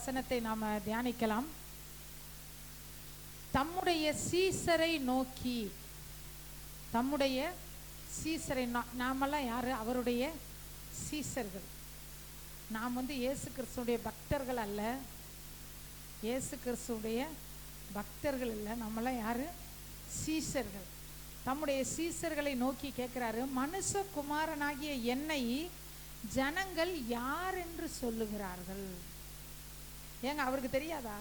வசனத்தை நாம் தியானிக்கலாம். தம்முடைய சீசரை நோக்கி. தம்முடைய சீசரை நாமெல்லாம் யாரு? அவருடைய சீசர்கள். நாம் வந்து இயேசு கிறிஸ்துடைய பக்தர்கள் அல்ல. இயேசு கிறிஸ்துடைய பக்தர்கள் இல்லை. நம்மளாம் யாரு? சீசர்கள். தம்முடைய சீசர்களை நோக்கி கேட்கிறாரு மனுஷகுமாரனாகிய என்னை ஜனங்கள் யார் என்று சொல்லுகிறார்கள்? ஏங்க அவருக்கு தெரியாதா?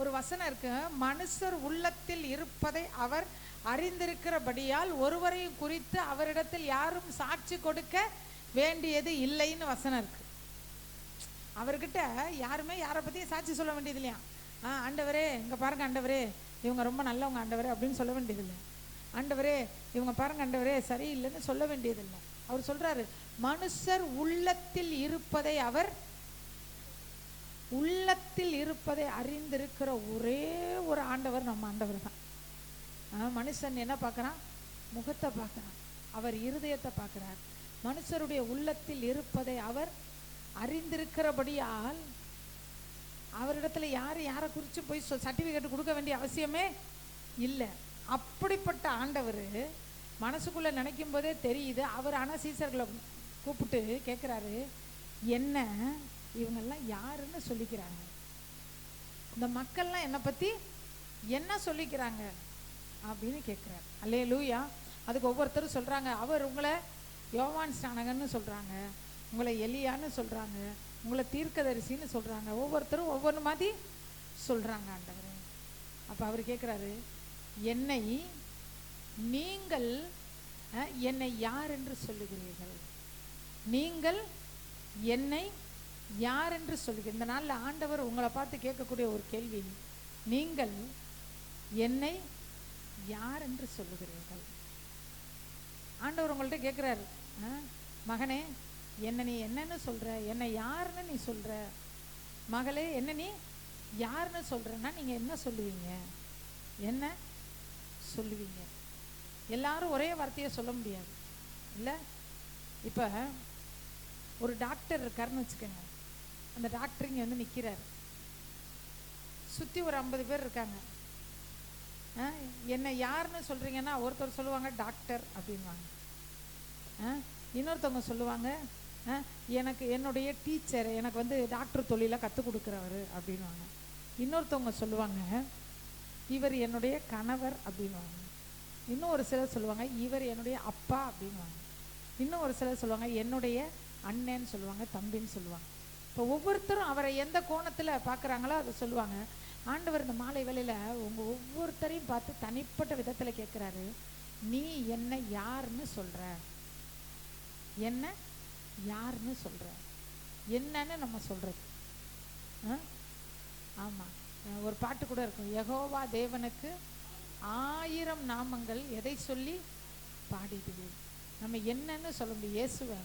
ஒரு வசனம் இருக்கு. மனுஷர் உள்ளத்தில் இருப்பதை அவர் அறிந்திருக்கிறபடியால் ஒருவரையும் குறித்து அவரிடத்தில் யாரும் சாட்சி கொடுக்க வேண்டியது இல்லைன்னு வசனம் இருக்கு. அவர்கிட்ட யாருமே யாரை பற்றியும் சாட்சி சொல்ல வேண்டியது இல்லையா? ஆ ஆண்டவரே இங்கே பாருங்க ஆண்டவரே இவங்க ரொம்ப நல்லவங்க ஆண்டவரே அப்படின்னு சொல்ல வேண்டியதில்லை ஆண்டவரே இவங்க பாருங்க ஆண்டவரே சரியில்லைன்னு சொல்ல வேண்டியதில்லை அவர் சொல்றாரு மனுஷர் உள்ளத்தில் இருப்பதை அவர் உள்ளத்தில் இருப்பதை அறிந்திருக்கிற ஒரே ஒரு ஆண்டவர் நம்ம ஆண்டவர் தான். மனுஷன் என்ன பார்க்குறான்? முகத்தை பார்க்குறான். அவர் இருதயத்தை பார்க்குறார். மனுஷருடைய உள்ளத்தில் இருப்பதை அவர் அறிந்திருக்கிறபடியால் அவரிடத்துல யார் யாரை குறித்து போய் சர்டிஃபிகேட் கொடுக்க வேண்டிய அவசியமே இல்லை. அப்படிப்பட்ட ஆண்டவர் மனசுக்குள்ளே நினைக்கும் போதே தெரியுது. அவர் ஆனால் சீசர்களை கூப்பிட்டு கேட்குறாரு என்ன இவங்கெல்லாம் யாருன்னு சொல்லிக்கிறாங்க. இந்த மக்கள்லாம் என்னை பற்றி என்ன சொல்லிக்கிறாங்க அப்படின்னு கேட்குறாரு. அல்லே லூயா அதுக்கு ஒவ்வொருத்தரும் சொல்கிறாங்க அவர் உங்களை யோவான் ஸ்நானகன்னு சொல்கிறாங்க உங்களை எலியான்னு சொல்கிறாங்க உங்களை தீர்க்கதரிசின்னு சொல்கிறாங்க ஒவ்வொருத்தரும் ஒவ்வொன்று மாதிரி சொல்கிறாங்க ஆண்டவர். அப்போ அவர் கேட்குறாரு என்னை நீங்கள் என்னை யார் என்று சொல்லுகிறீர்கள்? நீங்கள் என்னை யார் என்று சொல்லுங்க இந்த நாளில் ஆண்டவர் உங்களை பார்த்து கேட்கக்கூடிய ஒரு கேள்வி. நீங்கள் என்னை யார் என்று சொல்லுகிறீர்கள்? ஆண்டவர் உங்கள்கிட்ட கேட்குறாரு மகனே என்ன நீ என்னன்னு சொல்ற? என்னை யாருன்னு நீ சொல்ற? மகளே என்ன நீ யாருன்னு சொல்றேன்னா நீங்க என்ன சொல்லுவீங்க? என்ன சொல்லுவீங்க? எல்லாரும் ஒரே வார்த்தையை சொல்ல முடியாது. இல்ல? இப்ப ஒரு டாக்டர் இருக்காருன்னு வச்சுக்கோங்க. அந்த டாக்டர் இங்கே வந்து நிற்கிறார் சுற்றி ஒரு ஐம்பது பேர் இருக்காங்க. ஆ, என்னை யாருன்னு சொல்கிறீங்கன்னா ஒருத்தர் சொல்லுவாங்க டாக்டர் அப்படின்வாங்க. ஆ, இன்னொருத்தவங்க சொல்லுவாங்க ஆ, எனக்கு என்னுடைய டீச்சர் எனக்கு வந்து டாக்டர் தொழிலை கற்றுக் கொடுக்குறவர் அப்படின்வாங்க. இன்னொருத்தவங்க சொல்லுவாங்க இவர் என்னுடைய கணவர் அப்படின்வாங்க. இன்னும் ஒரு சிலர் சொல்லுவாங்க இவர் என்னுடைய அப்பா அப்படின்வாங்க. இன்னும் ஒரு சிலர் சொல்லுவாங்க என்னுடைய அண்ணன்னு சொல்லுவாங்க தம்பின்னு சொல்லுவாங்க. இப்போ ஒவ்வொருத்தரும் அவரை எந்த கோணத்தில் பார்க்குறாங்களோ அதை சொல்லுவாங்க. ஆண்டவர் இந்த மாலை வேலையில் உங்கள் ஒவ்வொருத்தரையும் பார்த்து தனிப்பட்ட விதத்தில் கேட்குறாரு நீ என்ன யாருன்னு சொல்கிற என்ன யாருன்னு சொல்கிற என்னன்னு நம்ம சொல்கிறது ஆ? ஒரு பாட்டு கூட இருக்கும். யகோவா தேவனுக்கு ஆயிரம் நாமங்கள் எதை சொல்லி பாடிடுது நம்ம என்னன்னு சொல்ல முடியும். இயேசுவை.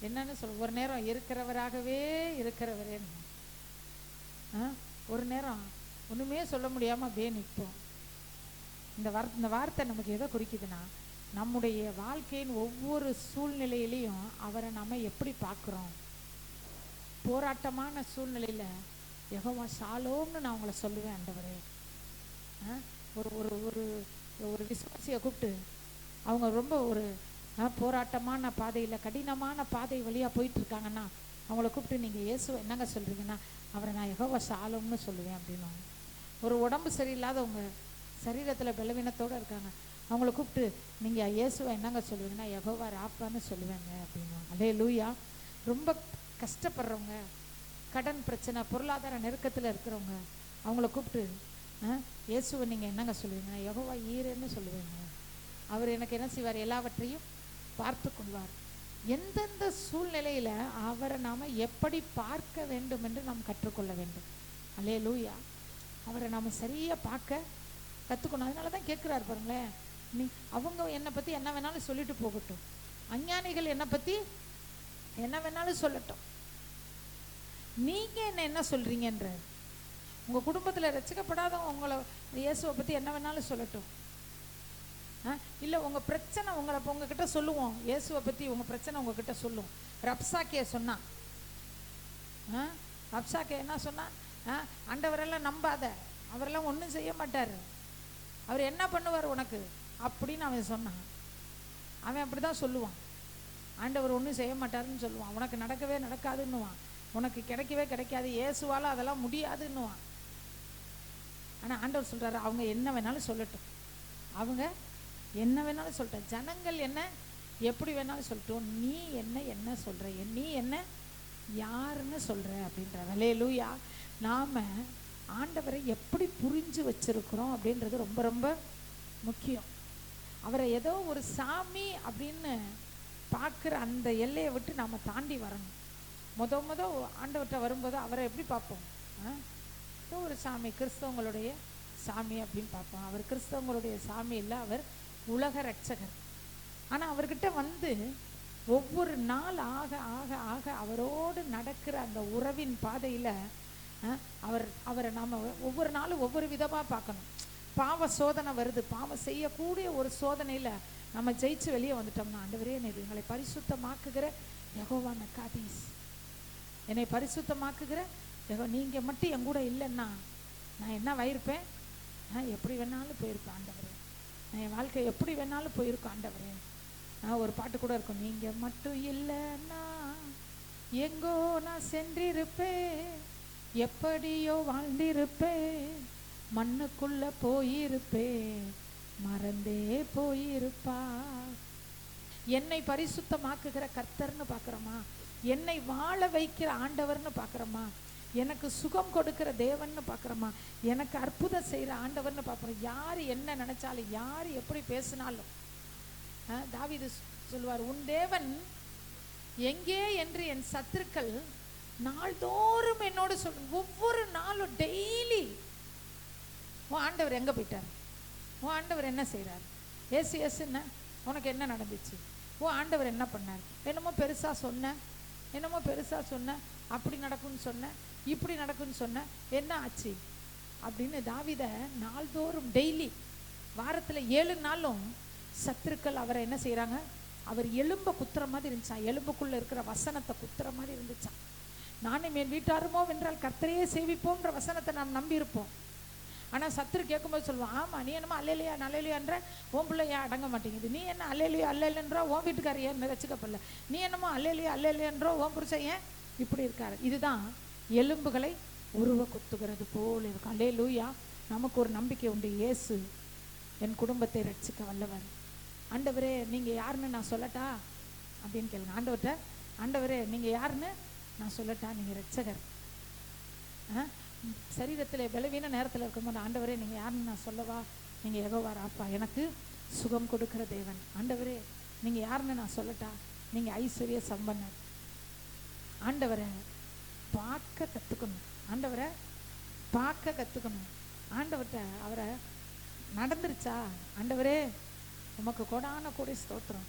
என்னன்னு சொல் ஒரு நேரம் இருக்கிறவராகவே இருக்கிறவரே ஆ? ஒரு நேரம் ஒன்றுமே சொல்ல முடியாமல் அப்படியே நிற்போம் இந்த வார் இந்த வார்த்தை நமக்கு எதை குறிக்குதுன்னா நம்முடைய வாழ்க்கையின் ஒவ்வொரு சூழ்நிலையிலையும் அவரை நம்ம எப்படி பார்க்குறோம் போராட்டமான சூழ்நிலையில் யெகோவா சாலோம்னு நான் உங்களை சொல்லுவேன் ஆண்டவரே ஆ? ஒரு ஒரு ஒரு ஒரு விசுவாசியை கூப்பிட்டு அவங்க ரொம்ப ஒரு போராட்டமான பாதையில் கடினமான பாதை வழியாக போயிட்டு இருக்காங்கன்னா அவங்கள கூப்பிட்டு நீங்கள் இயேசுவை என்னங்க சொல்கிறீங்கன்னா அவரை நான் யெகோவா சாலம்னு சொல்லுவேன் அப்படின்வாங்க ஒரு உடம்பு சரியில்லாதவங்க சரீரத்தில் பலவீனத்தோடு இருக்காங்க. அவங்கள கூப்பிட்டு நீங்கள் இயேசுவை என்னங்க சொல்லுவீங்கன்னா எகோவா ராப்பான்னு சொல்லுவேங்க அப்படின்வாங்க அதே லூயா ரொம்ப கஷ்டப்படுறவங்க கடன் பிரச்சனை பொருளாதார நெருக்கத்தில் இருக்கிறவங்க அவங்கள கூப்பிட்டு ஆ, இயேசுவை நீங்கள் என்னங்க சொல்லுவீங்கன்னா எகோவா ஈரன்னு சொல்லுவேங்க. அவர் எனக்கு என்ன செய்வார்? எல்லாவற்றையும் பார்த்து கொள்வார். எந்தெந்த சூழ்நிலையில அவரை நாம எப்படி பார்க்க வேண்டும் என்று நாம் கற்றுக்கொள்ள வேண்டும். அல்லே லூயா அவரை நாம சரியா பார்க்க கத்துக்கணும். அதனால தான் கேட்குறாரு பாருங்களேன். நீ அவங்க என்னை பத்தி என்ன வேணாலும் சொல்லிட்டு போகட்டும். அஞ்ஞானிகள் என்னை பத்தி என்ன வேணாலும் சொல்லட்டும். நீங்க என்ன என்ன சொல்றீங்கன்றார் உங்க குடும்பத்துல ரசிக்கப்படாதவங்க உங்களை இயேசுவை பத்தி என்ன வேணாலும் சொல்லட்டும். இல்ல உங்க பிரச்சனை உங்களை உங்ககிட்ட சொல்லுவோம். இயேசுவை பத்தி உங்க பிரச்சனை உங்ககிட்ட சொல்லுவோம் ரப்சாக்கிய சொன்னா. ஆ? என்ன சொன்னான் அண்டவரெல்லாம் ஆண்டவரெல்லாம் நம்பாத. அவரெல்லாம் ஒன்றும் செய்ய மாட்டார். அவர் என்ன பண்ணுவார் உனக்கு? அப்படின்னு அவன் சொன்னான். அவன் அப்படி தான் சொல்லுவான். ஆண்டவர் ஒன்றும் செய்ய மாட்டாருன்னு சொல்லுவான். உனக்கு நடக்கவே நடக்காதுன்னுவான். உனக்கு கிடைக்கவே கிடைக்காது. இயேசுவால் அதெல்லாம் முடியாதுன்னுவான். ஆனால் ஆண்டவர் சொல்கிறாரு அவங்க என்ன வேணாலும் சொல்லட்டும். அவங்க என்ன வேணாலும் சொல்லிட்டேன் ஜனங்கள் என்ன? எப்படி வேணாலும் சொல்லட்டும். நீ என்ன என்ன சொல்கிற நீ என்ன யாருன்னு சொல்கிற அப்படின்ற விலையிலூயா நாம் ஆண்டவரை எப்படி புரிஞ்சு வச்சிருக்கிறோம் அப்படின்றது ரொம்ப ரொம்ப முக்கியம். அவரை ஏதோ ஒரு சாமி அப்படின்னு பார்க்குற அந்த எல்லையை விட்டு நாம் தாண்டி வரணும். முத முத ஆண்டவர்கிட்ட வரும்போது அவரை எப்படி பார்ப்போம்? ஆ? ஏதோ ஒரு சாமி கிறிஸ்தவங்களுடைய சாமி அப்படின்னு பார்ப்போம். அவர் கிறிஸ்தவங்களுடைய சாமி இல்லை அவர் உலக ரட்சகர் ஆனால் அவர்கிட்ட வந்து ஒவ்வொரு நாள் ஆக ஆக ஆக அவரோடு நடக்கிற அந்த உறவின் பாதையில் அவர் அவரை நாம் ஒவ்வொரு நாளும் ஒவ்வொரு விதமாக பார்க்கணும். பாவ சோதனை வருது. பாவம் செய்யக்கூடிய ஒரு சோதனையில் நம்ம ஜெயிச்சு வெளியே வந்துட்டோம்னா ஆண்டவரே என்னை எங்களை பரிசுத்தமாக்குகிற யகோவான காதீஸ் என்னை பரிசுத்தமாக்குகிற யகோ நீங்கள் மட்டும் என் கூட இல்லைன்னா நான் என்ன வயிருப்பேன்? எப்படி வேணாலும் போயிருப்பேன் ஆண்டவரே. நான் என் வாழ்க்கை எப்படி வேணாலும் போயிருக்கோம் ஆண்டவரே. நான் ஒரு பாட்டு கூட இருக்கும் நீங்கள் மட்டும் இல்லைன்னா எங்கோ நான் சென்றிருப்பேன் எப்படியோ வாழ்ந்திருப்பேன் மண்ணுக்குள்ள போயிருப்பேன் மறந்தே போயிருப்பா. என்னை பரிசுத்தமாக்குகிற கர்த்தர்னு பார்க்குறோமா? என்னை வாழ வைக்கிற ஆண்டவர்னு பார்க்குறோமா? எனக்கு சுகம் கொடுக்கிற தேவன்னு பார்க்குறோமா? எனக்கு அற்புதம் செய்கிற ஆண்டவர்னு பார்க்குறோம். யார் என்ன நினைச்சாலும் யார் எப்படி பேசினாலும். ஆ, தாவீது சொல்லுவார் உன் தேவன் எங்கே என்று என் சத்துருக்கள் நாள்தோறும் என்னோடு சொல் ஒவ்வொரு நாளும் டெய்லி உன் ஆண்டவர் எங்கே போயிட்டார்? உன் ஆண்டவர் என்ன செய்கிறார் ஏசு ஏசுன்னா உனக்கு என்ன நடந்துச்சு? உன் ஆண்டவர் என்ன பண்ணார்? என்னமோ பெருசாக சொன்ன என்னமோ பெருசாக சொன்ன அப்படி நடக்கும்னு சொன்ன இப்படி நடக்கும்னு சொன்ன என்ன ஆச்சு? அப்படின்னு தாவித நாள்தோறும் டெய்லி வாரத்தில் ஏழு நாளும் சத்துருக்கள் அவரை என்ன செய்கிறாங்க அவர் எலும்ப குத்துற மாதிரி இருந்துச்சான் எலும்புக்குள்ளே இருக்கிற வசனத்தை குத்துற மாதிரி இருந்துச்சான் நானும் என் வீட்டாருமோ வென்றால் கர்த்தரையே சேவிப்போன்ற வசனத்தை நாம் நம்பியிருப்போம். ஆனால் சத்துரு கேட்கும்போது சொல்லுவான் ஆமாம் நீ என்னமோ அல்லையா நல்லலையான்ற உன் பிள்ளை ஏன் அடங்க மாட்டேங்குது. நீ என்ன அல்லையா அல்லைன்றோ உன் வீட்டுக்காரர் ஏன் ரசிக்கப்படல நீ என்னமோ அல்லையா அல்லையன்றோ உன் புருஷன் ஏன் இப்படி இருக்காரு? இதுதான் எலும்புகளை உருவ குத்துகிறது போல் இருக்கு. அலே லூயா நமக்கு ஒரு நம்பிக்கை உண்டு. இயேசு என் குடும்பத்தை ரட்சிக்க வல்லவர். ஆண்டவரே நீங்கள் யாருன்னு நான் சொல்லட்டா? அப்படின்னு கேளுங்க. ஆண்டவர்கிட்ட ஆண்டவரே நீங்கள் யாருன்னு நான் சொல்லட்டா? நீங்கள் ரட்சகர் ஆ? சரீரத்தில் பலவீன நேரத்தில் இருக்கும்போது ஆண்டவரே நீங்கள் யாருன்னு நான் சொல்லவா? நீங்கள் எகோவா ராப்பா. எனக்கு சுகம் கொடுக்கிற தேவன். ஆண்டவரே நீங்கள் யாருன்னு நான் சொல்லட்டா? நீங்கள் ஐஸ்வர்ய சம்பன்னர். ஆண்டவரை பார்க்க கற்றுக்கணும் ஆண்டவரை பார்க்க கற்றுக்கணும் ஆண்டவர்கிட்ட அவரை நடந்துருச்சா? ஆண்டவரே உமக்கு கொடான கூடி ஸ்தோத்திரம்.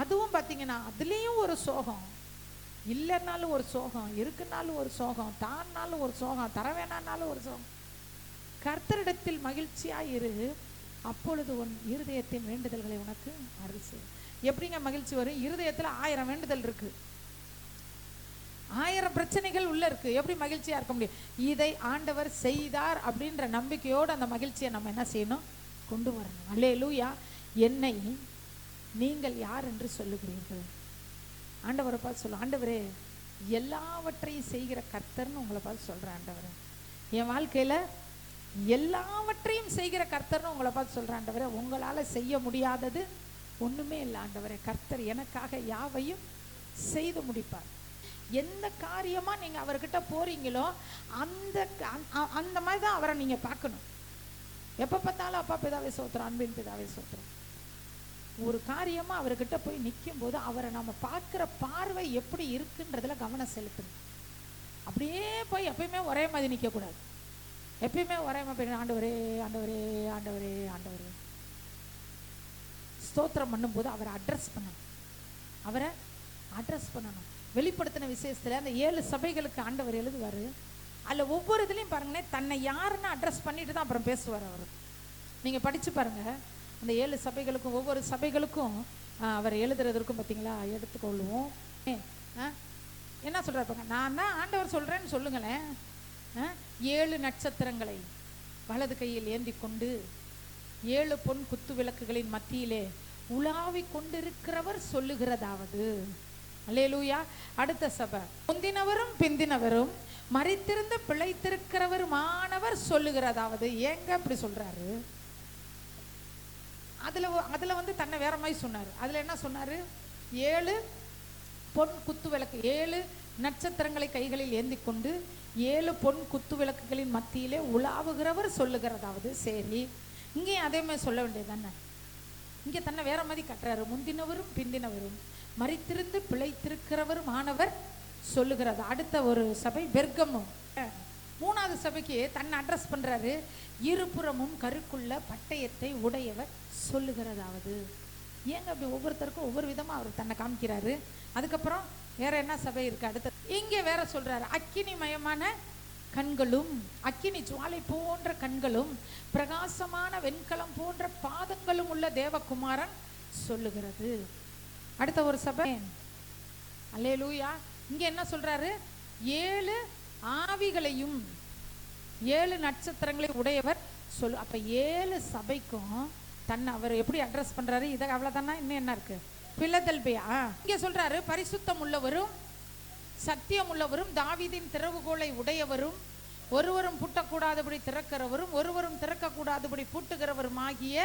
அதுவும் பார்த்தீங்கன்னா அதுலேயும் ஒரு சோகம். இல்லைன்னாலும் ஒரு சோகம் இருக்குனாலும் ஒரு சோகம் தான்னாலும் ஒரு சோகம் தர வேணான்னாலும் ஒரு சோகம். கர்த்தரிடத்தில் மகிழ்ச்சியாக இரு. அப்பொழுது உன் இருதயத்தின் வேண்டுதல்களை உனக்கு அருள் செய்யும். எப்படிங்க மகிழ்ச்சி வரும்? இருதயத்தில் ஆயிரம் வேண்டுதல் இருக்குது ஆயிரம் பிரச்சனைகள் உள்ள இருக்கு. எப்படி மகிழ்ச்சியா இருக்க முடியும்? இதை ஆண்டவர் செய்தார் அப்படின்ற நம்பிக்கையோடு அந்த மகிழ்ச்சியை நம்ம என்ன செய்யணும்? கொண்டு வரணும். அல்லே லூயா என்னை நீங்கள் யார் என்று சொல்லுகிறீர்கள்? ஆண்டவரை பார்த்து சொல்ல. ஆண்டவரே எல்லாவற்றையும் செய்கிற கர்த்தர்னு உங்களை பார்த்து சொல்கிறேன் ஆண்டவரே. என் வாழ்க்கையில் எல்லாவற்றையும் செய்கிற கர்த்தர்னு உங்களை பார்த்து சொல்கிறேன் ஆண்டவரே. உங்களால் செய்ய முடியாதது ஒன்றுமே இல்லை ஆண்டவரே. கர்த்தர் எனக்காக யாவையும் செய்து முடிப்பார். எந்த காரியமாக நீங்கள் அவர்கிட்ட போகிறீங்களோ அந்த அந்த- அந்த மாதிரி தான் அவரை நீங்கள் பார்க்கணும். எப்போ பார்த்தாலும் அப்பா பிதாவே சோத்துறோம் அன்பின் பிதாவே சோத்துறோம் ஒரு காரியமா அவர்கிட்ட போய் நிற்கும் போது அவரை நம்ம பார்க்குற பார்வை எப்படி இருக்குன்றதுல கவனம் செலுத்தணும். அப்படியே போய் எப்பயுமே ஒரே மாதிரி நிற்கக்கூடாது எப்பயுமே ஒரே மாதிரி ஆண்டவரே ஆண்டவரே ஆண்டவரே ஆண்டவரே. ஸ்தோத்திரம் பண்ணும்போது அவரை அட்ரஸ் பண்ணணும். அவரை அட்ரஸ் பண்ணணும். வெளிப்படுத்தின விசேஷத்தில் அந்த ஏழு சபைகளுக்கு ஆண்டவர் எழுதுவார். அதில் ஒவ்வொரு இதுலேயும் பாருங்களேன் தன்னை யாருன்னு அட்ரஸ் பண்ணிட்டு தான் அப்புறம் பேசுவார் அவர். நீங்கள் படித்து பாருங்க. அந்த ஏழு சபைகளுக்கும் ஒவ்வொரு சபைகளுக்கும் அவர் எழுதுறதற்கும் பார்த்தீங்களா எடுத்துக்கொள்வோம். ஆ? என்ன சொல்கிறார் பாருங்க? நான் தான் ஆண்டவர் சொல்கிறேன்னு சொல்லுங்களேன். ஆ? ஏழு நட்சத்திரங்களை வலது கையில் ஏந்தி கொண்டு ஏழு பொன் குத்து விளக்குகளின் மத்தியிலே உலாவிக் கொண்டிருக்கிறவர் சொல்லுகிறதாவது. அல்லேலூயா. அடுத்த சபை. முந்தினவரும் பிந்தினவரும் மறித்திருந்து பிழைத்திருக்கிறவருமானவர் சொல்லுகிறதாவது ஏங்க அப்படி சொல்றாரு? அதுல அதுல வந்து தன்னை வேற மாதிரி சொன்னாரு. அதுல என்ன சொன்னாரு? ஏழு பொன் குத்து விளக்கு ஏழு நட்சத்திரங்களை கைகளில் ஏந்தி கொண்டு ஏழு பொன் குத்து விளக்குகளின் மத்தியிலே உலாவுகிறவர் சொல்லுகிறதாவது சரி இங்கேயும் அதே மாதிரி சொல்ல வேண்டியது தானே. இங்கே தன்னை வேற மாதிரி கட்டுறாரு. முந்தினவரும் பிந்தினவரும். மறித்திருந்து பிழைத்திருக்கிறவர் மாணவர் சொல்லுகிறது. அடுத்த ஒரு சபை பெர்கமும் மூணாவது சபைக்கு தன்னை அட்ரஸ் பண்றாரு. இருபுறமும் கருக்குள்ள பட்டயத்தை உடையவர் சொல்லுகிறதாவது. ஏங்க அப்படி ஒவ்வொருத்தருக்கும் ஒவ்வொரு விதமா அவர் தன்னை காமிக்கிறாரு. அதுக்கப்புறம் வேற என்ன சபை இருக்கு? அடுத்த இங்க வேற சொல்றாரு. அக்கினிமயமான கண்களும் அக்கினி ஜுவாலை போன்ற கண்களும் பிரகாசமான வெண்கலம் போன்ற பாதங்களும் உள்ள தேவகுமாரன் சொல்லுகிறது. அடுத்த ஒரு சபை. அல்லேலூயா. இங்கே என்ன சொல்றாரு? ஏழு ஆவிகளையும் ஏழு நட்சத்திரங்களை உடையவர் சொல் அப்போ ஏழு சபைக்கும் தன்னை அவர் எப்படி அட்ரஸ் பண்ணுறாரு இதை அவ்வளோதானா இன்னும் என்ன இருக்கு? பிள்ளதல்பியா இங்கே சொல்கிறாரு பரிசுத்தம் உள்ளவரும் சத்தியம் உள்ளவரும் தாவிதின் திறவுகோலை உடையவரும் ஒருவரும் பூட்டக்கூடாதபடி திறக்கிறவரும் ஒருவரும் திறக்கக்கூடாதபடி பூட்டுகிறவரும் ஆகிய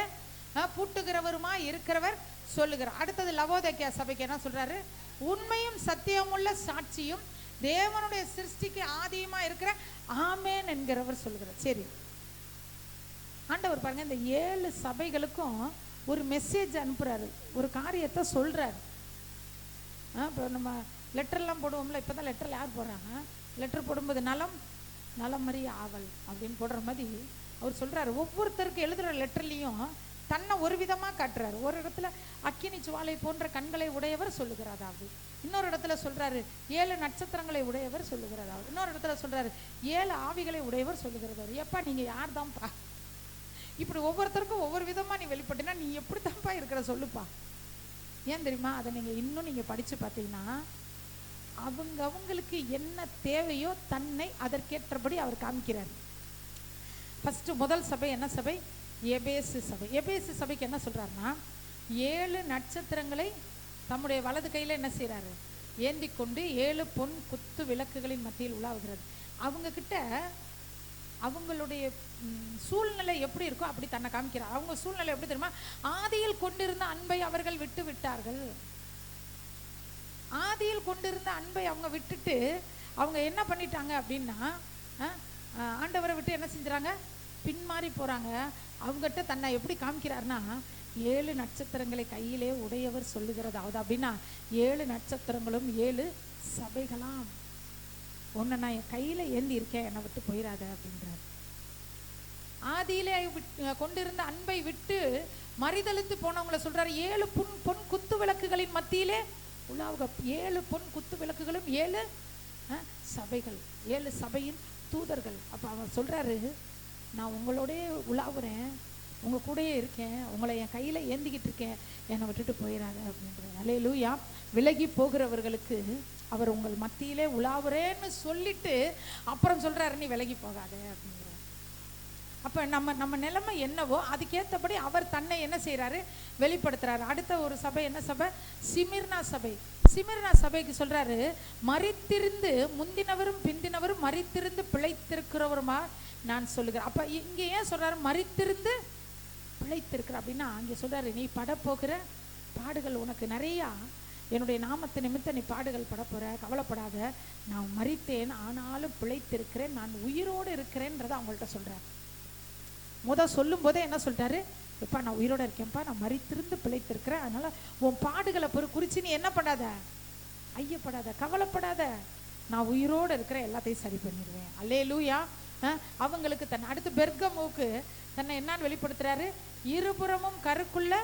பூட்டுகிறவருமா இருக்கிறவர் சொல்லுகிறார். அடுத்தது லவோதக்கியா சபைக்கு என்ன சொல்றாரு? உண்மையும் சத்தியமுள்ள சாட்சியும் தேவனுடைய சிருஷ்டிக்கு ஆதியமா இருக்கிற ஆமேன் என்கிறவர் சொல்லுகிறார். சரி. ஆண்டவர் பாருங்க இந்த ஏழு சபைகளுக்கும் ஒரு மெசேஜ் அனுப்புறாரு. ஒரு காரியத்தை சொல்றாரு. இப்போ நம்ம லெட்டர்லாம் போடுவோம்ல இப்போ தான் யார் போடுறாங்க? லெட்டர் போடும்போது நலம் நலம் மறி ஆவல் அப்படின்னு போடுற மாதிரி அவர் சொல்றாரு. ஒவ்வொருத்தருக்கு எழுதுகிற லெட்டர்லேயும் தன்னை ஒரு விதமாக காட்டுறாரு. ஒரு இடத்துல அக்கினி ஜுவாலை போன்ற கண்களை உடையவர் சொல்லுகிறதாவது இன்னொரு இடத்துல சொல்றாரு ஏழு நட்சத்திரங்களை உடையவர் சொல்லுகிறதாவது இன்னொரு இடத்துல சொல்றாரு ஏழு ஆவிகளை உடையவர் சொல்லுகிறதாவது எப்பா நீங்க யார் தான்ப்பா இப்படி ஒவ்வொருத்தருக்கும் ஒவ்வொரு விதமா நீ வெளிப்பட்டினா நீ எப்படி தான்ப்பா இருக்கிற சொல்லுப்பா. ஏன் தெரியுமா? அதை நீங்க இன்னும் நீங்க படிச்சு பார்த்தீங்கன்னா அவங்க அவங்களுக்கு என்ன தேவையோ தன்னை அதற்கேற்றபடி அவர் காமிக்கிறார். ஃபர்ஸ்ட் முதல் சபை என்ன சபை? எபேசு சபை. எபேசு சபைக்கு என்ன சொல்கிறாருன்னா ஏழு நட்சத்திரங்களை தம்முடைய வலது கையில் என்ன செய்கிறாரு ஏந்தி கொண்டு ஏழு பொன் குத்து விளக்குகளின் மத்தியில் உலாவுகிறது அவங்க கிட்ட அவங்களுடைய சூழ்நிலை எப்படி இருக்கோ அப்படி தன்னை காமிக்கிறார். அவங்க சூழ்நிலை எப்படி தெரியுமா? ஆதியில் கொண்டிருந்த அன்பை அவர்கள் விட்டு விட்டார்கள். ஆதியில் கொண்டிருந்த அன்பை அவங்க விட்டுட்டு அவங்க என்ன பண்ணிட்டாங்க அப்படின்னா ஆண்டவரை விட்டு என்ன செஞ்சுறாங்க? பின்மாறி போறாங்க. அவங்ககிட்ட தன்னை எப்படி காமிக்கிறாருன்னா ஏழு நட்சத்திரங்களை கையிலே உடையவர் சொல்லுகிறதாவது அப்படின்னா ஏழு நட்சத்திரங்களும் ஏழு சபைகளாம். உன்னை நான் என் கையில ஏந்தி இருக்கேன். என்னை விட்டு போயிடாத அப்படின்றார். ஆதியிலே கொண்டிருந்த அன்பை விட்டு மறிதளித்து போனவங்களை சொல்றாரு. ஏழு புன் பொன் குத்து விளக்குகளின் மத்தியிலே உலாவுக. ஏழு பொன் குத்து விளக்குகளும் ஏழு சபைகள். ஏழு சபையின் தூதர்கள். அப்ப அவர் சொல்றாரு நான் உங்களோடய உலாவுறேன். உங்க கூடயே இருக்கேன். உங்களை என் கையில ஏந்திக்கிட்டு இருக்கேன். என்னை விட்டுட்டு போயிடாத அப்படின்றாரு. அலையலூயா விலகி போகிறவர்களுக்கு அவர் உங்கள் மத்தியிலே உலாவுறேன்னு சொல்லிட்டு அப்புறம் சொல்றாரு நீ விலகி போகாத அப்படிங்கிறார் அப்ப நம்ம நம்ம நிலைமை என்னவோ அதுக்கேற்றபடி அவர் தன்னை என்ன செய்கிறாரு வெளிப்படுத்துறாரு. அடுத்த ஒரு சபை என்ன சபை? சிமிர்னா சபை. சிமிர்னா சபைக்கு சொல்றாரு மறித்திருந்து முந்தினவரும் பிந்தினவரும் மறித்திருந்து பிழைத்திருக்கிறவருமா? நான் சொல்லுகிறேன். அப்ப இங்க ஏன் சொல்றாரு? மறித்திருந்து பிழைத்திருக்கிற அப்படின்னா அங்கே சொல்றாரு நீ படப்போகிற பாடுகள் உனக்கு நிறையா. என்னுடைய நாமத்தை நிமித்த நீ பாடுகள் படப்போற கவலைப்படாத. நான் மறித்தேன் ஆனாலும் பிழைத்திருக்கிறேன். நான் உயிரோடு இருக்கிறேன்றதை அவங்கள்ட்ட சொல்றேன் முத சொல்லும் போதே என்ன சொல்றாரு எப்பா நான் உயிரோட இருக்கேன்ப்பா நான் மறித்திருந்து பிழைத்திருக்கிறேன். அதனால உன் பாடுகளை பொறு குறிச்சு நீ என்ன பண்ணாத? ஐயப்படாத கவலைப்படாத. நான் உயிரோட இருக்கிற எல்லாத்தையும் சரி பண்ணிடுவேன். அல்லே லூயா அவங்களுக்கு தன் அடுத்து பெர்கமுக்கு தன்னை என்னன்னு வெளிப்படுத்துறாரு? இருபுறமும் கருக்குள்ள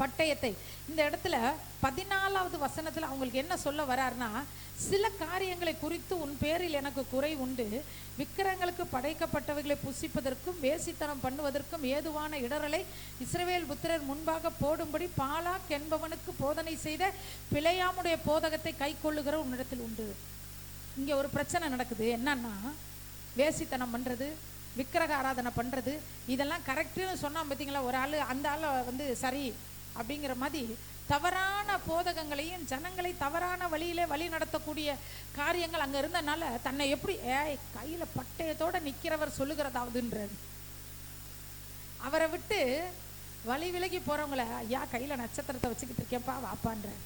பட்டயத்தை. இந்த இடத்துல பதினாலாவது வசனத்தில் அவங்களுக்கு என்ன சொல்ல வராருன்னா சில காரியங்களை குறித்து உன் பேரில் எனக்கு குறை உண்டு. விக்கிரங்களுக்கு படைக்கப்பட்டவைகளை புசிப்பதற்கும் வேசித்தனம் பண்ணுவதற்கும் ஏதுவான இடரலை இஸ்ரவேல் புத்திரர் முன்பாக போடும்படி பாலாக் என்பவனுக்கு போதனை செய்த பிழையாமுடைய போதகத்தை கை கொள்ளுகிற உன்னிடத்தில் உண்டு. இங்கே ஒரு பிரச்சனை நடக்குது. என்னன்னா வேசித்தனம் பண்ணுறது விக்கிரக ஆராதனை பண்ணுறது இதெல்லாம் கரெக்டுன்னு சொன்னால் பார்த்தீங்களா ஒரு ஆள் அந்த ஆள் வந்து சரி அப்படிங்கிற மாதிரி தவறான போதகங்களையும் ஜனங்களை தவறான வழியிலே வழி நடத்தக்கூடிய காரியங்கள் அங்க இருந்தனால தன்னை எப்படி ஏய் கையில பட்டயத்தோட நிக்கிறவர் சொல்லுகிறதாவதுன்றாரு அவரை விட்டு வழி விலகி போறவங்கள ஐயா கையில நட்சத்திரத்தை வச்சுக்கிட்டு இருக்கேன்ப்பா வாப்பான்றார்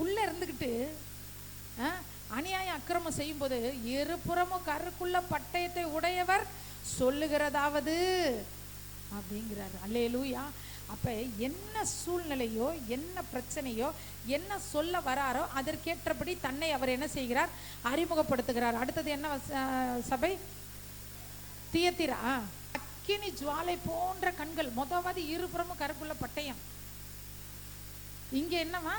உள்ள இருந்துக்கிட்டு அநியாயம் அக்கிரமம் செய்யும்போது இருபுறமும் கருக்குள்ள பட்டயத்தை உடையவர் சொல்லுகிறதாவது அப்படிங்கிறாரு. அல்லேலூயா. அப்போ என்ன சூழ்நிலையோ என்ன பிரச்சனையோ என்ன சொல்ல வராரோ அதற்கேற்றபடி தன்னை அவர் என்ன செய்கிறார்? அறிமுகப்படுத்துகிறார். அடுத்தது என்ன சபை? தியத்திரா? அக்கினி ஜுவாலை போன்ற கண்கள் முதவாது இருபுறமும் கருக்குள்ள பட்டயம். இங்க என்னவா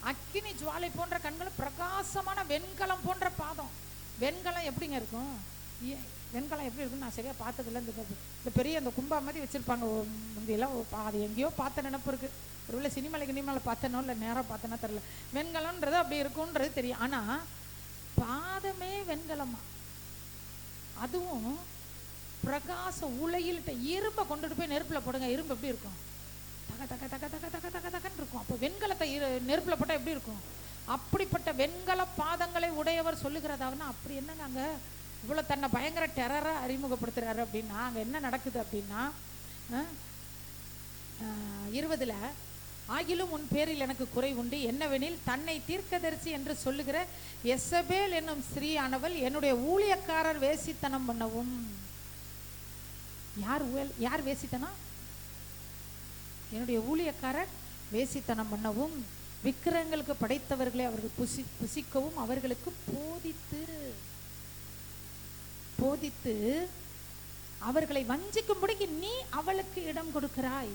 அக்கினி ஜுவாலை போன்ற கண்கள் பிரகாசமான வெண்கலம் போன்ற பாதம். வெண்கலம் எப்படிங்க இருக்கும்? ஏ- வெண்கலம் எப்படி இருக்குன்னு நான் சரியா பார்த்ததில்ல. இந்த இந்த- பெரிய அந்த கும்பா மாதிரி வச்சிருப்பாங்க. முந்தியெல்லாம் அது எங்கேயோ பார்த்த நினப்பு இருக்கு. ஒருவேளை சினிமாவில் கினிமாவில் பார்த்தனோ இல்லை நேரம் பார்த்தனா தெரியல. வெண்கலம்ன்றது அப்படி இருக்குன்றது தெரியும். ஆனா பாதமே வெண்கலமா? அதுவும் பிரகாச உலையில்ட்ட இரும்பை கொண்டுட்டு போய் நெருப்புல போடுங்க. இரும்பு எப்படி இருக்கும்? தக தக தக தக தக தக தகன்னு இருக்கும். அப்போ வெண்கலத்தை இரு நெருப்புல போட்டால் எப்படி இருக்கும்? அப்படிப்பட்ட வெண்கல பாதங்களை உடையவர் சொல்லுகிறதாகனா அப்படி என்னங்க அங்கே? இவ்வளவு தன்னை பயங்கர டெரரா அறிமுகப்படுத்துறாரு அப்படின்னா அங்க என்ன நடக்குது அப்படின்னா இருபதுல ஆகிலும் உன் பேரில் எனக்கு குறை உண்டு. என்னவெனில் தன்னை தீர்க்கதரிசி என்று சொல்லுகிற எசபேல் என்னும் ஸ்ரீயானவள் என்னுடைய ஊழியக்காரர் வேசித்தனம் பண்ணவும். யார் யார் வேசித்தனம்? என்னுடைய ஊழியக்காரர் வேசித்தனம் பண்ணவும். விக்கிரங்களுக்கு படைத்தவர்களை அவர்கள் புசி புசிக்கவும் அவர்களுக்கு போதித்து. போதித்து அவர்களை வஞ்சிக்கும்படிக்கு நீ அவளுக்கு இடம் கொடுக்கிறாய்.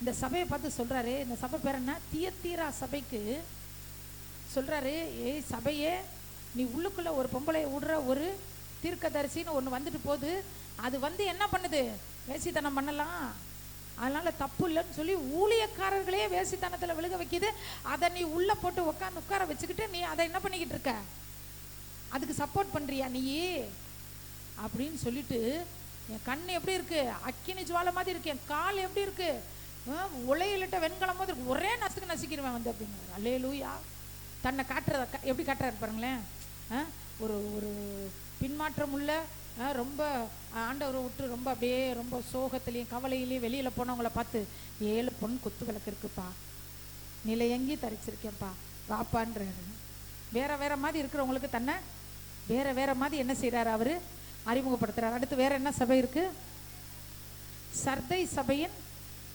இந்த சபையை பார்த்து சொல்றாரு. இந்த சபை பேர் என்ன? தியத்தீரா சபைக்கு சொல்றாரு. ஏய் சபையே நீ உள்ளுக்குள்ள ஒரு பொம்பளை விடுற ஒரு தீர்க்கதரிசின்னு ஒன்று வந்துட்டு போகுது. அது வந்து என்ன பண்ணுது? வேசித்தனம் பண்ணலாம். அதனால தப்பு இல்லைன்னு சொல்லி ஊழியக்காரர்களே வேசித்தனத்தில் விழுக வைக்கிது. அதை நீ உள்ள போட்டு உட்காந்து உட்கார வச்சுக்கிட்டு நீ அதை என்ன பண்ணிக்கிட்டு இருக்க? அதுக்கு சப்போர்ட் பண்றியா நீ? அப்படின்னு சொல்லிட்டு என் கண் எப்படி இருக்கு? அக்கினி ஜுவாலை மாதிரி இருக்கு. என் கால் எப்படி இருக்கு? ஆ, உலையிலிட்ட வெண்கலம் மாதிரி இருக்கு. ஒரே நசுக்கு நசுக்கிடுவேன் வந்து அப்படிங்கிறார். அல்லே லூயா தன்னை காட்டுறத க- எப்படி காட்டுறாரு பாருங்களேன். ஆ, ஒரு ஒரு பின்மாற்றம் உள்ள ஆ, ரொம்ப ஆண்டவரை விட்டு ரொம்ப அப்படியே ரொம்ப சோகத்திலையும் கவலையிலையும் வெளியில் போனவங்கள பார்த்து ஏழு பொன் குத்து விளக்கு இருக்குப்பா. நிலையங்கி தரிச்சிருக்கேன்ப்பா. வாப்பான்றாரு. வேற வேற மாதிரி இருக்கிறவங்களுக்கு தன்னை வேற வேற மாதிரி என்ன செய்கிறாரு அவர்? அறிமுகப்படுத்துகிறார் அடுத்து வேற என்ன சபை இருக்கு? சர்தை சபையின்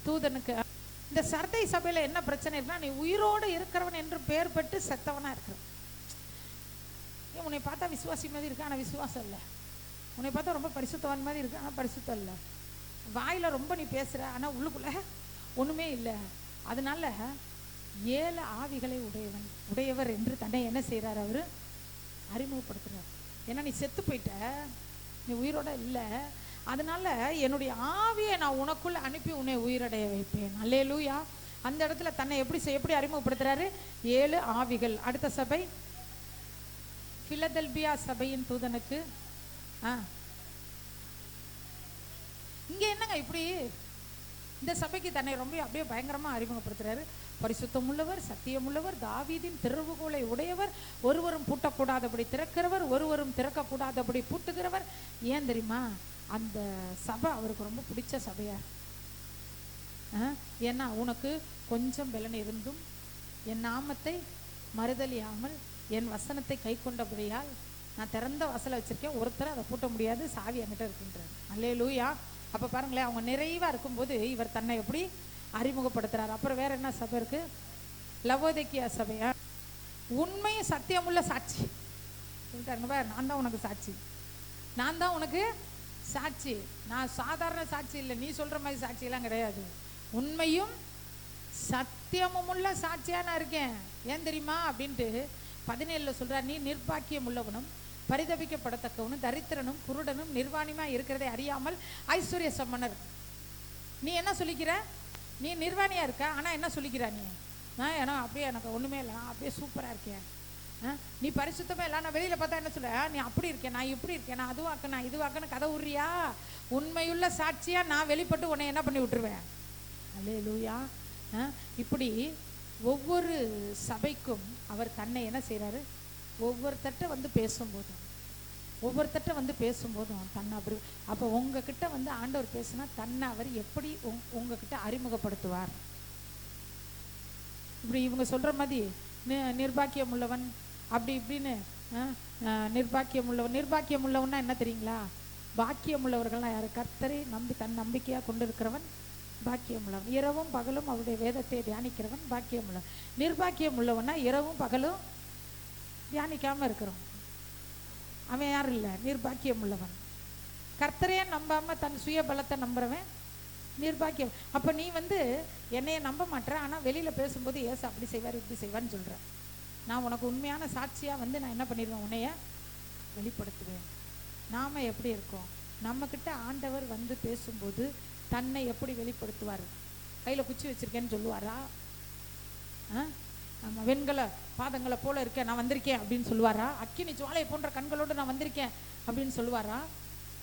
தூதனுக்கு. இந்த சர்தை சபையில என்ன பிரச்சனை இருக்குன்னா நீ உயிரோடு இருக்கிறவன் என்று பெயர் பெற்று செத்தவனா இருக்கிற. ஏன் உன்னை பார்த்தா விசுவாசி மாதிரி இருக்கு ஆனா விசுவாசம் இல்லை. உன்னை பார்த்தா ரொம்ப பரிசுத்தவான் மாதிரி இருக்கு ஆனா பரிசுத்தம் இல்லை. வாயில ரொம்ப நீ பேசுற ஆனா உள்ளுக்குள்ள ஒண்ணுமே இல்லை. அதனால ஏழு ஆவிகளை உடையவன் உடையவர் என்று தன்னை என்ன செய்றார் அவரு? அறிமுகப்படுத்துறார். ஏன்னா நீ செத்து போயிட்ட. நீ உயிரோட இல்லை. அதனால என்னுடைய ஆவியை நான் உனக்குள்ள அனுப்பி உன்னை உயிரடைய வைப்பேன். அல்லேலூயா. அந்த இடத்துல தன்னை எப்படி செய்- எப்படி அறிமுகப்படுத்துறாரு? ஏழு ஆவிகள். அடுத்த சபை? பிலதெல்பியா சபையின் தூதனுக்கு. ஆ. இங்க என்னங்க இப்படி? இந்த சபைக்கு தன்னை ரொம்ப அப்படியே பயங்கரமா அறிமுகப்படுத்துறாரு. பரிசுத்தம் உள்ளவர் சத்தியமுள்ளவர் தாவீதின் திறவுகோலை உடையவர் ஒருவரும் பூட்டக்கூடாதபடி திறக்கிறவர் ஒருவரும் திறக்கக்கூடாதபடி பூட்டுகிறவர். ஏன் தெரியுமா? அந்த சபை அவருக்கு ரொம்ப பிடிச்ச சபையா ஏன்னா உனக்கு கொஞ்சம் பலன் இருந்தும் என் நாமத்தை மறுதலியாமல் என் வசனத்தை கை கொண்டபடியால் நான் திறந்த வாசலை வச்சிருக்கேன். ஒருத்தர் அதை பூட்ட முடியாது சாவி என்கிட்ட இருக்குன்றார். அல்லே லூயா அப்போ பாருங்களேன் அவங்க நிறைவா இருக்கும்போது இவர் தன்னை எப்படி அறிமுகப்படுத்துறாரு. அப்புறம் வேற என்ன சபை இருக்கு? லவோதக்கியா சபையா? உண்மையும் சத்தியமுள்ள சாட்சி. சொல்லிட்டாருங்க நான் தான் உனக்கு சாட்சி. நான் தான் உனக்கு சாட்சி. நான் சாதாரண சாட்சி இல்லை. நீ சொல்ற மாதிரி சாட்சியெல்லாம் கிடையாது. உண்மையும் சத்தியமும் உள்ள சாட்சியா நான் இருக்கேன். ஏன் தெரியுமா? அப்படின்ட்டு பதினேழுல சொல்றார் நீ நிர்பாக்கியம் உள்ளவனும் பரிதபிக்கப்படத்தக்கவனும் தரித்திரனும் குருடனும் நிர்வாணியுமா இருக்கிறதை அறியாமல் ஐஸ்வர்ய சம்மனர் நீ என்ன சொல்லிக்கிற? நீ நிர்வாணியாக இருக்க? ஆனால் என்ன சொல்லிக்கிறா நீ? நான் ஏன்னா அப்படியே எனக்கு ஒன்றுமே இல்லை. அப்படியே சூப்பராக இருக்கேன். ஆ, நீ பரிசுத்தமே இல்லை? நான் வெளியில் பார்த்தா என்ன சொல்ல? நீ அப்படி இருக்கேன். நான் இப்படி இருக்கேன். நான் அதுவாக்க நான் இதுவாக்கன்னு கதை உரியா உண்மையுள்ள சாட்சியாக நான் வெளிப்பட்டு உன்னை என்ன பண்ணி விட்டுருவேன்? அல்லே லூயா இப்படி ஒவ்வொரு சபைக்கும் அவர் தன்னை என்ன செய்கிறாரு ஒவ்வொருத்தட்ட வந்து பேசும்போது ஒவ்வொருத்தட்ட வந்து பேசும்போதும் தன்னை அப்படி அப்போ உங்ககிட்ட வந்து ஆண்டவர் பேசுனா தன்னை அவர் எப்படி உங் உங்ககிட்ட அறிமுகப்படுத்துவார்? இப்படி இவங்க சொல்கிற மாதிரி நிர்பாக்கியம் உள்ளவன் அப்படி இப்படின்னு நிர்பாக்கியம் உள்ளவன் நிர்பாக்கியம் உள்ளவன்னா என்ன தெரியுங்களா? பாக்கியம் உள்ளவர்கள்லாம் யார்? கர்த்தரை நம்பி தன் நம்பிக்கையாக கொண்டு இருக்கிறவன் பாக்கியம் உள்ளவன் இரவும் பகலும் அவருடைய வேதத்தை தியானிக்கிறவன் பாக்கியம் உள்ளவன் நிர்பாக்கியம் உள்ளவன்னா இரவும் பகலும் தியானிக்காமல் இருக்கிறோம். அவன் யாரும் இல்லை. நிர்பாக்கியம் உள்ளவன் கர்த்தரையே நம்பாமல் தன் சுய பலத்தை நம்புறவன் நிர்பாக்கியம். அப்போ நீ வந்து என்னையை நம்ப மாட்டேற. ஆனால் வெளியில் பேசும்போது ஏசு அப்படி செய்வார் இப்படி செய்வார்னு சொல்கிறேன் நான் உனக்கு உண்மையான சாட்சியாக வந்து நான் என்ன பண்ணிடுவேன்? உன்னைய வெளிப்படுத்துவேன். நாம் எப்படி இருக்கோம்? நம்மக்கிட்ட ஆண்டவர் வந்து பேசும்போது தன்னை எப்படி வெளிப்படுத்துவார்? கையில் குச்சி வச்சிருக்கேன்னு சொல்லுவாரா? ஆ? நம்ம வெண்கல பாதங்களை போல இருக்கேன் நான் வந்திருக்கேன் அப்படின்னு சொல்லுவாரா? அக்கினி ஜுவாலை போன்ற கண்களோடு நான் வந்திருக்கேன் அப்படின்னு சொல்லுவாரா?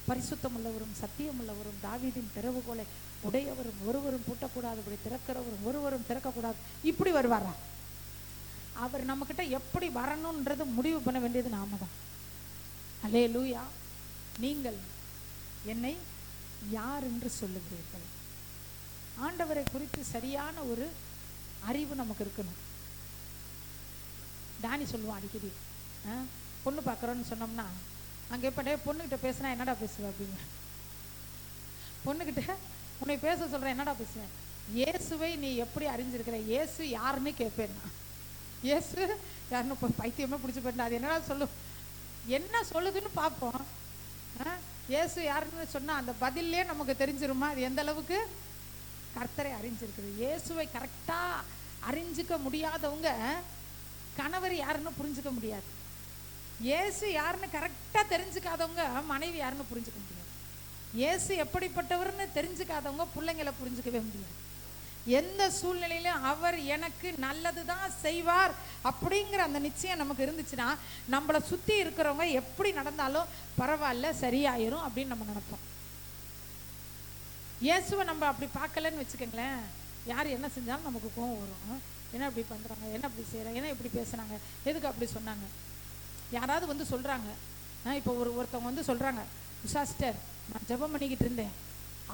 பரிசுத்தம் உள்ளவரும் சத்தியம் உள்ளவரும் தாவீதின் திறவுகோலை உடையவரும் ஒருவரும் பூட்டக்கூடாது இப்படி திறக்கிறவரும் ஒருவரும் திறக்கக்கூடாது இப்படி வருவாரா? அவர் நம்மக்கிட்ட எப்படி வரணுன்றது முடிவு பண்ண வேண்டியது நாம தான் அலே லூயா நீங்கள் என்னை யார் என்று சொல்லுகிறீர்கள்? ஆண்டவரை குறித்து சரியான ஒரு அறிவு நமக்கு இருக்கணும். டானி சொல்லுவான் அடிக்கடி. பொண்ணு பார்க்குறோன்னு சொன்னோம்னா அங்கே இப்போ டே பொண்ணுக்கிட்ட பேசுனா என்னடா பேசுவேன் அப்படிங்க பொண்ணுக்கிட்ட உன்னை பேச சொல்கிறேன் என்னடா பேசுவேன் இயேசுவை நீ எப்படி அறிஞ்சிருக்கிற? இயேசு யாருன்னு கேட்பேன் நான். இயேசு யாருன்னு இப்போ பைத்தியமே பிடிச்சி போயிருந்தா அது என்னடா சொல்லு? என்ன சொல்லுதுன்னு பார்ப்போம். இயேசு யாருன்னு சொன்னால் அந்த பதிலே நமக்கு தெரிஞ்சிருமா? அது எந்த அளவுக்கு? கர்த்தரை அறிஞ்சிருக்குது. இயேசுவை கரெக்டாக அறிஞ்சிக்க முடியாதவங்க கணவர் யாருன்னு புரிஞ்சுக்க முடியாது. இயேசு யாருன்னு கரெக்டாக தெரிஞ்சுக்காதவங்க மனைவி யாருன்னு புரிஞ்சுக்க முடியாது. இயேசு எப்படிப்பட்டவர்னு தெரிஞ்சுக்காதவங்க பிள்ளைங்களை புரிஞ்சுக்கவே முடியாது. எந்த சூழ்நிலையிலும் அவர் எனக்கு நல்லது தான் செய்வார் அப்படிங்கிற அந்த நிச்சயம் நமக்கு இருந்துச்சுன்னா நம்மளை சுற்றி இருக்கிறவங்க எப்படி நடந்தாலும் பரவாயில்ல சரியாயிரும் அப்படின்னு நம்ம நினைப்போம். இயேசுவை நம்ம அப்படி பார்க்கலன்னு வச்சுக்கோங்களேன் யார் என்ன செஞ்சாலும் நமக்கு கோவம் வரும். என்ன இப்படி பண்ணுறாங்க என்ன இப்படி செய்கிறாங்க என்ன இப்படி பேசுனாங்க எதுக்கு அப்படி சொன்னாங்க? யாராவது வந்து சொல்கிறாங்க இப்போ ஒரு ஒருத்தவங்க வந்து சொல்கிறாங்க சிஸ்டர் நான் ஜெபம் பண்ணிக்கிட்டு இருந்தேன்.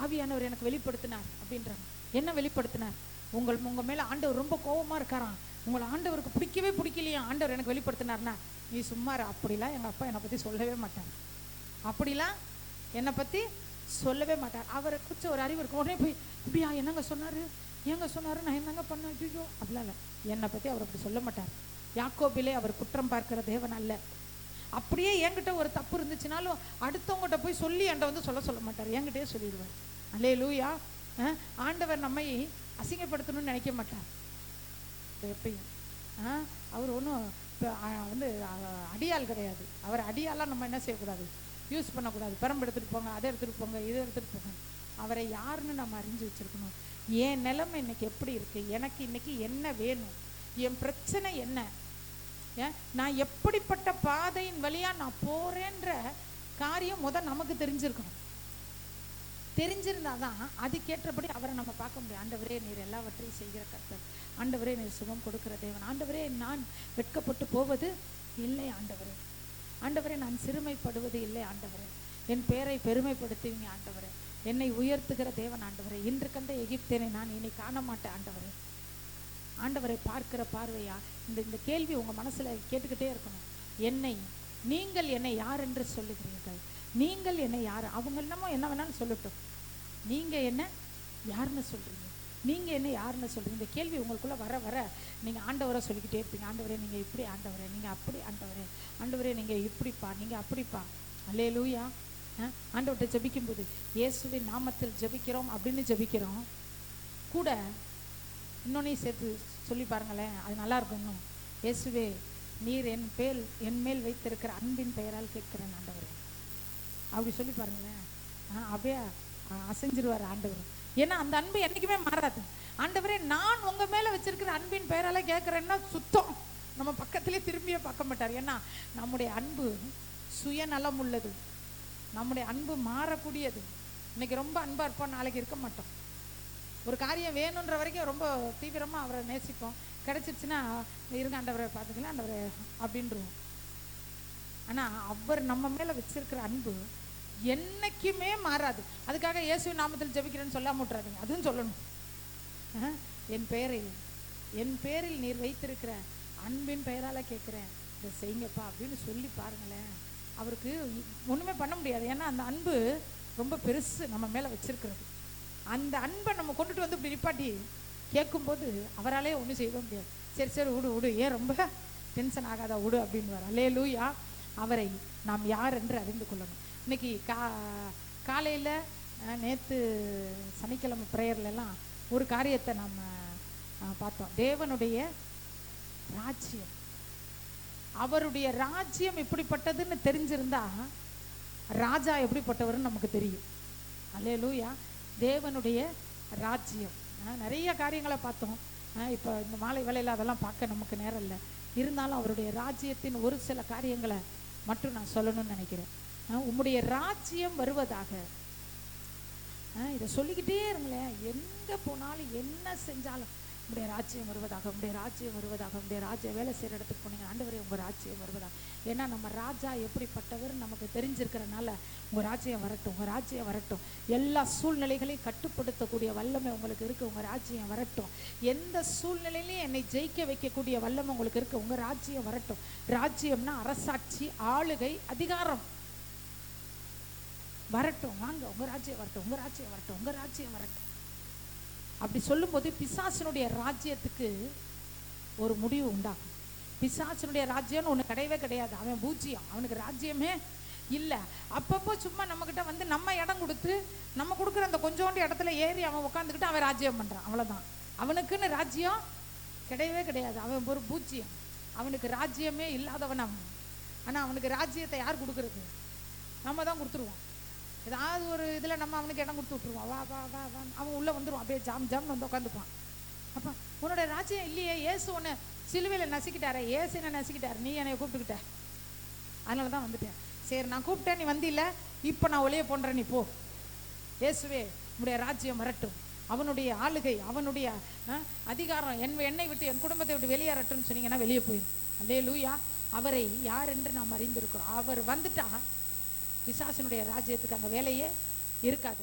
ஆவியானவர் எனக்கு வெளிப்படுத்தினார். அப்படின்றாங்க. என்ன வெளிப்படுத்தினார்? உங்கள் உங்கள் மேலே ஆண்டவர் ரொம்ப கோபமாக இருக்காராம். உங்களை ஆண்டவருக்கு பிடிக்கவே பிடிக்கலையா. ஆண்டவர் எனக்கு வெளிப்படுத்தினார்னா. நீ சும்மா அப்படிலாம் எங்கள் அப்பா என்னை பற்றி சொல்லவே மாட்டார். அப்படிலாம் என்னை பற்றி சொல்லவே மாட்டார். அவரை குறித்து ஒரு அறிவு இருக்கும் உடனே போய் இப்படியா என்னங்க சொன்னார்? ஏங்க சொன்னார்? நான் என்னங்க பண்ணேன்? ஐயோ அப்படிலாம் இல்லை. என்னை பற்றி அவர் அப்படி சொல்ல மாட்டார். யாக்கோபிலே அவர் குற்றம் பார்க்கிற தேவன் அல்ல. அப்படியே என்கிட்ட ஒரு தப்பு இருந்துச்சுனாலும் அடுத்தவங்ககிட்ட போய் சொல்லி என்கிட்ட வந்து சொல்ல சொல்ல மாட்டார். என்கிட்டயே சொல்லிடுவார். அல்லே லூயா ஆண்டவர் நம்மை அசிங்கப்படுத்தணும்னு நினைக்க மாட்டார். எப்பயும். அவர் ஒன்றும் வந்து அடியால் கிடையாது. அவர் அடியாலாம் நம்ம என்ன செய்யக்கூடாது? யூஸ் பண்ணக்கூடாது. பெரம்பு எடுத்துகிட்டு போங்க அதை எடுத்துகிட்டு போங்க இதை எடுத்துகிட்டு போங்க. அவரை யாருன்னு நம்ம அறிஞ்சு வச்சிருக்கணும். என் நிலைமை இன்னைக்கு எப்படி இருக்கு? எனக்கு இன்னைக்கு என்ன வேணும்? என் பிரச்சனை என்ன? ஏன் நான் எப்படிப்பட்ட பாதையின் வழியா நான் போறேன்ற காரியம் முத நமக்கு தெரிஞ்சிருக்கணும். தெரிஞ்சிருந்தாதான் அதுக்கேற்றபடி அவரை நம்ம பார்க்க முடியும். ஆண்டவரே நீர் எல்லாவற்றையும் செய்கிற கர்த்தர். ஆண்டவரே நீர் சுகம் கொடுக்கிற தேவன். ஆண்டவரே நான் வெட்கப்பட்டு போவது இல்லை ஆண்டவரே. ஆண்டவரே நான் சிறுமைப்படுவது இல்லை ஆண்டவரே. என் பேரை பெருமைப்படுத்துவீங்க ஆண்டவரே. என்னை உயர்த்துகிற தேவன் ஆண்டவரே. இன்று கண்ட எகிப்தேனை நான் இனி காண மாட்டேன் ஆண்டவரே. ஆண்டவரை பார்க்கிற பார்வையா? இந்த இந்த கேள்வி உங்கள் மனசுல கேட்டுக்கிட்டே இருக்கணும். என்னை நீங்கள் என்னை யார் என்று சொல்லுகிறீர்கள்? நீங்கள் என்னை யார்? அவங்க என்னமோ என்ன வேணாலும் சொல்லட்டும். நீங்கள் என்ன யாருன்னு சொல்கிறீங்க நீங்கள் என்ன யாருன்னு சொல்கிறீங்க இந்த கேள்வி உங்களுக்குள்ளே வர வர நீங்கள் ஆண்டவரை சொல்லிக்கிட்டே இருப்பீங்க. ஆண்டவரே நீங்கள் இப்படி ஆண்டவரே நீங்கள் அப்படி ஆண்டவரே. ஆண்டவரே நீங்கள் இப்படிப்பா நீங்கள் அப்படிப்பா. அல்லே லூயா ஆண்டவர்கிட்ட ஜெபிக்கும்போது இயேசுவின் நாமத்தில் ஜெபிக்கிறோம் அப்படின்னு ஜெபிக்கிறோம். கூட இன்னொன்னையும் சேர்த்து சொல்லி பாருங்களேன் அது நல்லா இருக்கும் இன்னும். இயேசுவே நீர் என் பேல் என் மேல் வைத்திருக்கிற அன்பின் பெயரால் கேட்கிறேன் ஆண்டவர். அப்படி சொல்லி பாருங்களேன். ஆ, அப்படியே அசைஞ்சிருவார் ஆண்டவர். ஏன்னா அந்த அன்பு என்றைக்குமே மாறாது. ஆண்டவரே நான் உங்க மேல வச்சிருக்கிற அன்பின் பெயரால கேட்கிறேன்னா சுத்தம். நம்ம பக்கத்திலே திரும்பியே பார்க்க மாட்டார். ஏன்னா நம்முடைய அன்பு சுயநலம் உள்ளது. நம்முடைய அன்பு மாறக்கூடியது. இன்னைக்கு ரொம்ப அன்பாக இருப்போம் நாளைக்கு இருக்க மாட்டோம். ஒரு காரியம் வேணுன்ற வரைக்கும் ரொம்ப தீவிரமாக அவரை நேசிப்போம். கிடச்சிருச்சுன்னா இருங்க ஆண்டவரை பார்த்துக்கலாம் ஆண்டவரை அப்படின்றோம் ஆனால் அவர் நம்ம மேலே வச்சிருக்கிற அன்பு என்னைக்குமே மாறாது. அதுக்காக இயேசு நாமத்தில் ஜெபிக்கிறேன்னு சொல்லாம விட்றாதீங்க அதுவும் சொல்லணும். என் பெயரில் என் பேரில் நீர் வைத்திருக்கிற அன்பின் பெயரால் கேட்குறேன். இதை செய்யுங்கப்பா அப்படின்னு சொல்லி பாருங்களேன். அவருக்கு ஒன்றுமே பண்ண முடியாது. ஏன்னா அந்த அன்பு ரொம்ப பெருசு நம்ம மேலே வச்சிருக்கிறது. அந்த அன்பை நம்ம கொண்டுட்டு வந்து இப்படி நிப்பாட்டி கேட்கும்போது அவராலே ஒன்றும் செய்ய முடியாது. சரி சரி விடு விடு. ஏன் ரொம்ப டென்ஷன் ஆகாதா விடு அப்படின்னு அல்லே லூயா அவரை நாம் யார் என்று அறிந்து கொள்ளணும். இன்னைக்கு கா காலையில் நேற்று சனிக்கிழமை ப்ரேயர்லலாம் ஒரு காரியத்தை நம்ம பார்த்தோம். தேவனுடைய ராஜ்யம். அவருடைய ராஜ்யம் இப்படிப்பட்டதுன்னு தெரிஞ்சிருந்தா ராஜா எப்படிப்பட்டவர்னு நமக்கு தெரியும். அல்லே லூயா தேவனுடைய ராஜ்யம். நிறைய காரியங்களை பார்த்தோம். இப்போ இந்த மாலை வேலையில் அதெல்லாம் பார்க்க நமக்கு நேரம் இல்லை. இருந்தாலும் அவருடைய ராஜ்யத்தின் ஒரு சில காரியங்களை மட்டும் நான் சொல்லணும்னு நினைக்கிறேன். உம்முடைய ராஜ்யம் வருவதாக. இதை சொல்லிக்கிட்டே இருங்களேன். எங்கே போனாலும் என்ன செஞ்சாலும் உடைய ராஜ்யம் வருவதாக உடைய ராஜ்யம் வருவதாக உடைய ராஜ்ய வேலை செய்கிற இடத்துக்கு போனீங்க ஆண்டவரே உங்கள் ராஜ்யம் வருவதாக. ஏன்னா நம்ம ராஜா எப்படிப்பட்டவர் நமக்கு தெரிஞ்சிருக்கிறனால உங்கள் ராஜ்யம் வரட்டும் உங்கள் ராஜ்யம் வரட்டும். எல்லா சூழ்நிலைகளையும் கட்டுப்படுத்தக்கூடிய வல்லமை உங்களுக்கு இருக்குது உங்கள் ராஜ்யம் வரட்டும். எந்த சூழ்நிலையிலையும் என்னை ஜெயிக்க வைக்கக்கூடிய வல்லமை உங்களுக்கு இருக்குது உங்கள் ராஜ்யம் வரட்டும். ராஜ்யம்னா அரசாட்சி ஆளுகை அதிகாரம். வரட்டும் வாங்க உங்க ராஜ்யம் வரட்டும் உங்க ராஜ்யம் வரட்டும் உங்க ராஜ்யம் வரட்டும். அப்படி சொல்லும்போது பிசாசனுடைய ராஜ்யத்துக்கு ஒரு முடிவு உண்டாகும். பிசாசனுடைய ராஜ்யம்னு ஒன்று கிடையவே கிடையாது. அவன் பூஜ்ஜியம். அவனுக்கு ராஜ்யமே இல்லை. அப்பப்போ சும்மா நம்மக்கிட்ட வந்து நம்ம இடம் கொடுத்து நம்ம கொடுக்குற அந்த கொஞ்சோண்டு இடத்துல ஏறி அவன் உட்காந்துக்கிட்டு அவன் ராஜ்யம் பண்ணுறான் அவ்வளோதான் அவனுக்குன்னு ராஜ்யம் கிடையவே கிடையாது. அவன் ஒரு பூஜ்ஜியம். அவனுக்கு ராஜ்யமே இல்லாதவன் அவன். ஆனால் அவனுக்கு ராஜ்யத்தை யார் கொடுக்குறது? நம்ம தான் கொடுத்துருவோம். ஏதாவது ஒரு இதில் நம்ம அவனுக்கு இடம் கொடுத்து விட்ருவோம் வா வா வா வா. அவன் உள்ளே வந்துடுவான் அப்படியே ஜாம் ஜாம்னு வந்து உட்காந்துப்பான் அப்போ உன்னோட ராஜ்யம் இல்லையே. ஏசு ஒன்று சிலுவையில் நசுக்கிட்டாரே. ஏசு என்ன நசுக்கிட்டார்? நீ என்னை கூப்பிட்டுக்கிட்ட. அதனால தான் வந்துட்டேன். சரி நான் கூப்பிட்டேன். நீ வந்தில்ல இப்போ நான் ஒளிய போன்றேன். நீ போ. இயேசுவே உன்னுடைய ராஜ்யம் வரட்டும். அவனுடைய ஆளுகை அவனுடைய அதிகாரம் என் என்னை விட்டு என் குடும்பத்தை விட்டு வெளியேறட்டும்னு சொன்னீங்கன்னா வெளியே போயிடும் அல்லே லூயா அவரை யார் என்று நாம் அறிந்திருக்கிறோம். அவர் வந்துட்டா பிசாசனுடைய ராஜ்யத்துக்கு அங்கே வேலையே இருக்காது.